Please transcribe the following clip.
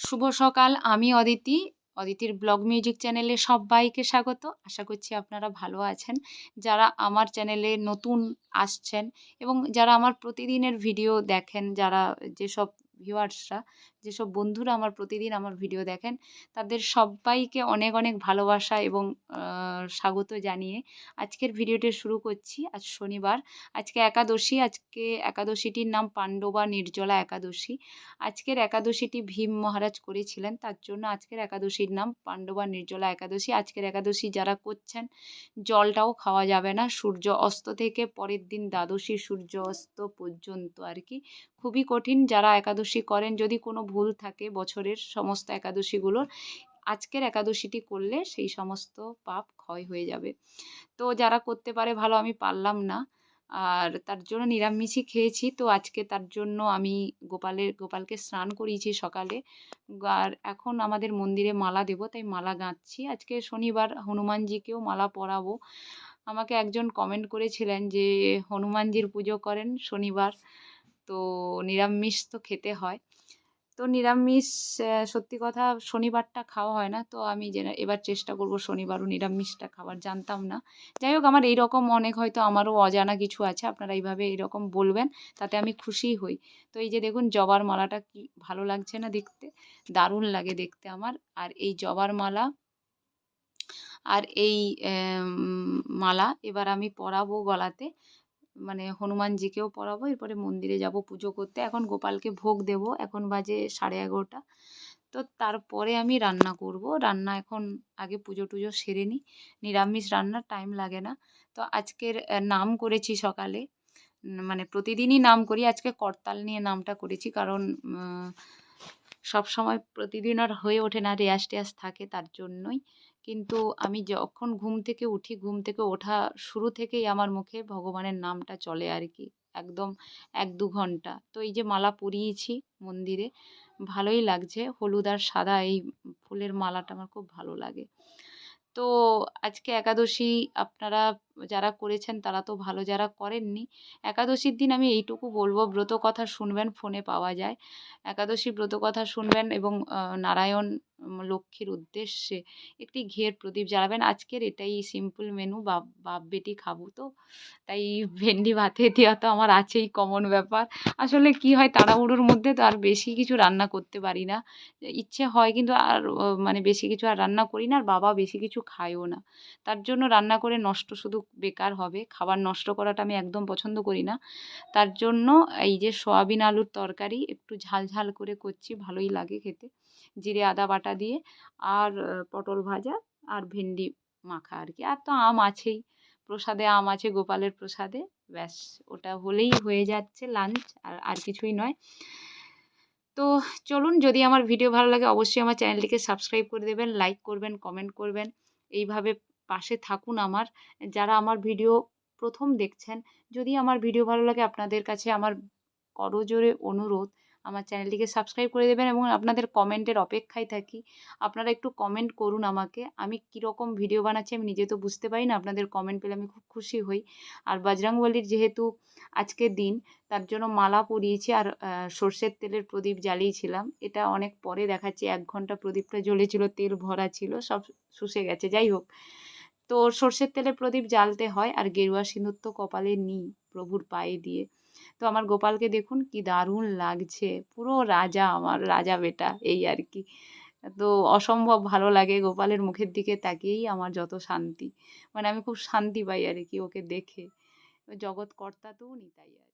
শুভ সকাল, আমি Aditi. অদিতির blog music চ্যানেলে সবাইকে স্বাগত। আশা করছি আপনারা ভালো আছেন। যারা আমার চ্যানেলে নতুন আসছেন এবং যারা আমার প্রতিদিনের ভিডিও দেখেন, যারা যেসব ভিউয়ার্সরা যেসব বন্ধুরা আমার প্রতিদিন আমার ভিডিও দেখেন, তাদের সবাইকে অনেক অনেক ভালোবাসা এবং স্বাগত জানিয়ে আজকের ভিডিওটি শুরু করছি। আজ শনিবার, আজকে একাদশী, আজকে একাদশীটির নাম পাণ্ডবা নির্জলা একাদশী। আজকের একাদশীটি ভীম মহারাজ করেছিলেন, তার জন্য আজকের একাদশীর নাম পাণ্ডবা নির্জলা একাদশী। আজকের একাদশী যারা করছেন, জলটাও খাওয়া যাবে না, সূর্য অস্ত থেকে পরের দিন দ্বাদশী সূর্য অস্ত পর্যন্ত আর কি খুবই কঠিন যারা একাদশী করেন। যদি কোনো ভুল থাকে বছরের সমস্ত একাদশীগুলোর, আজকের একাদশীটি করলে সেই সমস্ত পাপ ক্ষয় হয়ে যাবে। তো যারা করতে পারে ভালো, আমি পারলাম না। আর তার জন্য নিরামিষই খেয়েছি। তো আজকে তার জন্য আমি গোপালের, গোপালকে স্নান করিয়েছি সকালে। আর এখন আমাদের মন্দিরে মালা দেবো, তাই মালা গাঁথছি। আজকে শনিবার হনুমানজিকেও মালা পরাবো। আমাকে একজন কমেন্ট করেছিলেন যে, হনুমানজির পুজো করেন শনিবার। তো নিরামিষ তো খেতে হয়। তো নিরামিষ সত্যি কথা শনিবারটা খাওয়া হয় না। তো আমি এবার চেষ্টা করব শনিবারও নিরামিষটা খাবার জানতাম না। যাই হোক, আমার এইরকম অনেক হয়তো আমারও অজানা কিছু আছে, আপনারা এইভাবে এইরকম বলবেন, তাতে আমি খুশি হই। তো এই যে দেখুন, জবার মালাটা কি ভালো লাগছে না দেখতে? দারুণ লাগে দেখতে আমার। আর এই জবার মালা আর এই মালা এবার আমি পরাবো গলাতে। মানে হনুমানজিকেও পড়াবো, এরপরে মন্দিরে যাব, পুজো করতে। এখন গোপালকে ভোগ দেব, এখন বাজে সাড়ে এগারোটা। তো তারপরে আমি রান্না করব। রান্না এখন আগে পুজো টুজো সেরে নিই নিরামিষ রান্নার টাইম লাগে না। তো আজকের নাম করেছি সকালে। মানে প্রতিদিনই নাম করি। আজকে করতাল নিয়ে নামটা করেছি কারণ সব সময় প্রতিদিন আর হয়ে ওঠে না রেয়াজ টেয়াজ থাকে তার জন্যই। কিন্তু আমি যখন ঘুম থেকে উঠি, ঘুম থেকে ওঠা শুরু থেকেই আমার মুখে ভগবানের নামটা চলে আর কি, একদম এক দু ঘণ্টা। তো এই যে মালা পরিয়েছি মন্দিরে, ভালোই লাগছে। হলুদ আর সাদা এই ফুলের মালাটা আমার খুব ভালো লাগে। তো আজকে একাদশী, আপনারা যারা করেছেন তারা তো ভালো, যারা করেননি, একাদশীর দিন আমি এইটুকু বলব, ব্রত কথা শুনবেন, ফোনে পাওয়া যায়। একাদশী ব্রত কথা শুনবেন এবং নারায়ণ লক্ষ্মীর উদ্দেশ্যে একটি ঘের প্রদীপ জ্বালাবেন। আজকের এটাই সিম্পল মেনু বাপ বাপ বেটি খাব তো, তাই ভেন্ডি ভাতে দেওয়া তো আমার আছেই কমন ব্যাপার। আসলে কি হয়, তাড়াহুড়োর মধ্যে তো আর বেশি কিছু রান্না করতে পারি না। ইচ্ছে হয় কিন্তু আর মানে বেশি কিছু আর রান্না করি না, আর বাবা বেশি কিছু খায়ও না। তার জন্য রান্না করে নষ্ট শুধু বেকার হবে, খাবার নষ্ট করাটা আমি একদম পছন্দ করি না। তার জন্য এই যে সয়াবিন আলুর তরকারি একটু ঝাল ঝাল করে করছি, ভালোই লাগে খেতে। জিরে, আদা বাটা দিয়ে আর পটল ভাজা আর ভেন্ডি মাখা আর কি। আর তো আম আছেই, প্রসাদে আম আছে, গোপালের প্রসাদে। ব্যাস, ওটা হলেই হয়ে যাচ্ছে লাঞ্চ আর আর কিছুই নয়। তো চলুন, যদি আমার ভিডিও ভালো লাগে, অবশ্যই আমার চ্যানেলটিকে সাবস্ক্রাইব করে দেবেন, লাইক করবেন, কমেন্ট করবেন। এইভাবে পাশে থাকুন আমার। যারা আমার ভিডিও প্রথম দেখছেন, যদি আমার ভিডিও ভালো লাগে, আপনাদের কাছে আমার করজোরে অনুরোধ, আমার চ্যানেলটিকে সাবস্ক্রাইব করে দেবেন এবং আপনাদের কমেন্টের অপেক্ষায় থাকি। আপনারা একটু কমেন্ট করুন আমাকে, আমি কীরকম ভিডিও বানাচ্ছি আমি নিজে তো বুঝতে পারি না, আপনাদের কমেন্ট পেলে আমি খুব খুশি হই। আর বজরংবলির যেহেতু আজকের দিন, তার জন্য মালা পরিয়েছি আর সর্ষের তেলের প্রদীপ জ্বালিয়েছিলাম। এটা অনেক পরে দেখাচ্ছি, এক ঘণ্টা প্রদীপটা জ্বলেছিল, তেল ভরা ছিল, সব শুষে গেছে। যাই হোক তো সর্ষের তেলে প্রদীপ জ্বালতে হয় আর গেরুয়া সিঁদুর তো কপালে নিই প্রভুর পায়ে দিয়ে। তো আমার গোপালকে দেখুন কি দারুণ লাগছে, পুরো রাজা আমার, রাজা বেটা এই আর কি। তো অসম্ভব ভালো লাগে গোপালের মুখের দিকে তাকিয়েই আমার যত শান্তি। মানে আমি খুব শান্তি পাই আর কি ওকে দেখে। জগৎকর্তা তো উনি, তাই আর